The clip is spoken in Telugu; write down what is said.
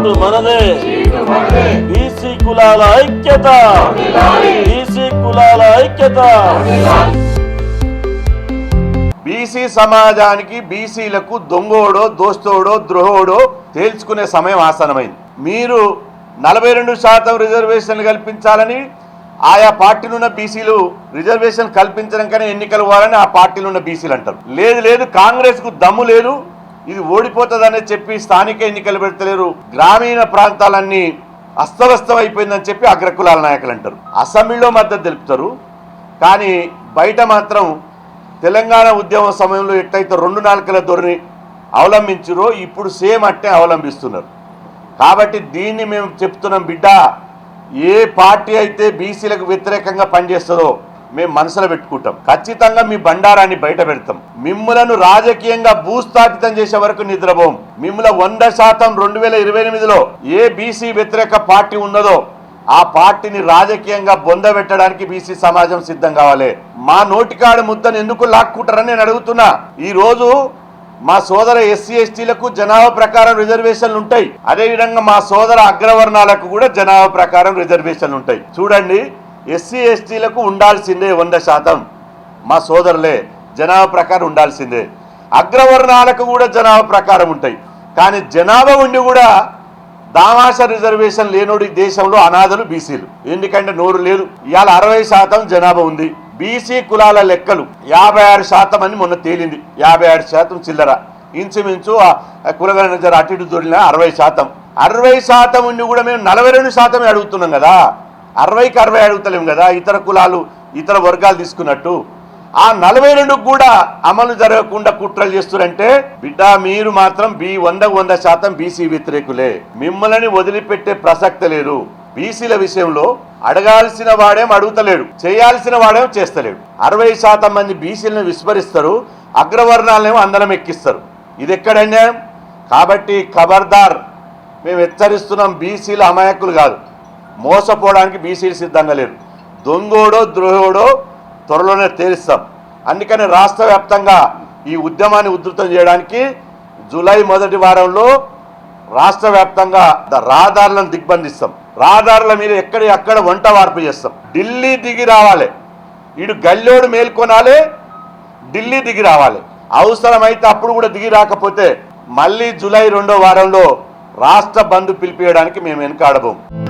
సీటు మనదే. బీసీ కులాల ఐక్యత. బీసీ కులాల ఐక్యత. బీసీ సమాజానికి బీసీలకు దొంగోడో దోస్తోడో ద్రోహోడో తేల్చుకునే సమయం ఆసనమైంది మీరు నలభై రెండు శాతం రిజర్వేషన్లు కల్పించాలని ఆయా పార్టీలు ఉన్న బీసీలు రిజర్వేషన్ కల్పించడం కానీ ఎన్నికలు పోవాలని ఆ పార్టీలు ఉన్న బీసీలు అంటారు. లేదు లేదు కాంగ్రెస్కు దమ్ము లేదు ఇది ఓడిపోతుందనే చెప్పి స్థానిక ఎన్నికలు పెడతలేరు. గ్రామీణ ప్రాంతాలన్నీ అస్తవ్యస్తం అయిపోయిందని చెప్పి అగ్రకులాల నాయకులు అంటారు. అసెంబ్లీలో మద్దతు తెలుపుతారు. కానీ బయట మాత్రం తెలంగాణ ఉద్యమం సమయంలో ఎట్టయితే రెండు నాలుకల ధోరణి అవలంబించురో ఇప్పుడు సేమ్ అట్టే అవలంబిస్తున్నారు. కాబట్టి దీన్ని మేము చెప్తున్నాం బిడ్డ ఏ పార్టీ అయితే బీసీలకు వ్యతిరేకంగా పనిచేస్తుందో మేము మనసులో పెట్టుకుంటాం. ఖచ్చితంగా మీ బండారాన్ని బయట పెడతాం. మిమ్ములను రాజకీయంగా భూస్థాపితం చేసే వరకు నిద్రపోం. మిమ్మల్ని వంద శాతం రెండు వేల ఇరవై ఎనిమిదిలో ఏ బీసీ వ్యతిరేక పార్టీ ఉన్నదో ఆ పార్టీని రాజకీయంగా బొందబెట్టడానికి బీసీ సమాజం సిద్ధం కావాలి. మా నోటికాడ ముద్దను ఎందుకు లాక్కుంటారని నేను అడుగుతున్నా. ఈ రోజు మా సోదర ఎస్సీ ఎస్టీలకు జనాభా ప్రకారం రిజర్వేషన్లు ఉంటాయి. అదేవిధంగా మా సోదర అగ్రవర్ణాలకు కూడా జనాభా ప్రకారం రిజర్వేషన్లు ఉంటాయి. చూడండి ఎస్సీ ఎస్టీలకు ఉండాల్సిందే వంద శాతం. మా సోదరులే జనాభా ప్రకారం ఉండాల్సిందే. అగ్రవర్ణాలకు కూడా జనాభా ప్రకారం ఉంటాయి. కానీ జనాభా ఉండి కూడా దామాష రిజర్వేషన్ లేనోడి దేశంలో అనాథలు బీసీలు. ఎందుకంటే నోరు లేదు. ఇవాళ అరవై శాతం జనాభా ఉంది. బీసీ కులాల లెక్కలు యాభై ఆరు శాతం అని మొన్న తేలింది. యాభై ఆరు శాతం చిల్లర. ఇంచుమించు ఆ కులగణ జర అటు ఇటు దొరికిన అరవై శాతం. అరవై శాతం ఉండి కూడా మేము నలభై రెండు శాతమే అడుగుతున్నాం కదా. అరవైకి అరవై అడుగుతలేం కదా ఇతర కులాలు ఇతర వర్గాలు తీసుకున్నట్టు. ఆ నలభై రెండుకు కూడా అమలు జరగకుండా కుట్రలు చేస్తున్నారంటే బిడ్డ మీరు మాత్రం బి వందకు వంద శాతం బీసీ వ్యతిరేకులే. మిమ్మల్ని వదిలిపెట్టే ప్రసక్తి లేదు. బీసీల విషయంలో అడగాల్సిన వాడేం అడుగుతలేడు చేయాల్సిన వాడేం చేస్తలేడు. అరవై శాతం మంది బీసీలను విస్మరిస్తారు అగ్రవర్ణాలనేమో అందరం ఎక్కిస్తారు. ఇది ఎక్కడ అన్యాయం? కాబట్టి ఖబర్దార్ మేము హెచ్చరిస్తున్నాం బీసీలు అమాయకులు కాదు. మోసపోవడానికి బీసీలు సిద్ధంగా లేరు. దొంగోడో ద్రోహోడో త్వరలోనే తేలిస్తాం. అందుకని రాష్ట్ర వ్యాప్తంగా ఈ ఉద్యమాన్ని ఉధృతం చేయడానికి జూలై మొదటి వారంలో రాష్ట్ర వ్యాప్తంగా ద- రహదారులను దిగ్బంధిస్తాం. రహదారుల మీద ఎక్కడ అక్కడ వంట వార్పు చేస్తాం. ఢిల్లీ దిగి రావాలి. ఇటు గల్లోడు మేల్కొనాలి ఢిల్లీ దిగి రావాలి. అవసరమైతే అప్పుడు కూడా దిగి రాకపోతే మళ్ళీ జూలై రెండో వారంలో రాష్ట్ర బంద్ పిలిపియడానికి మేము వెనుకాడబోము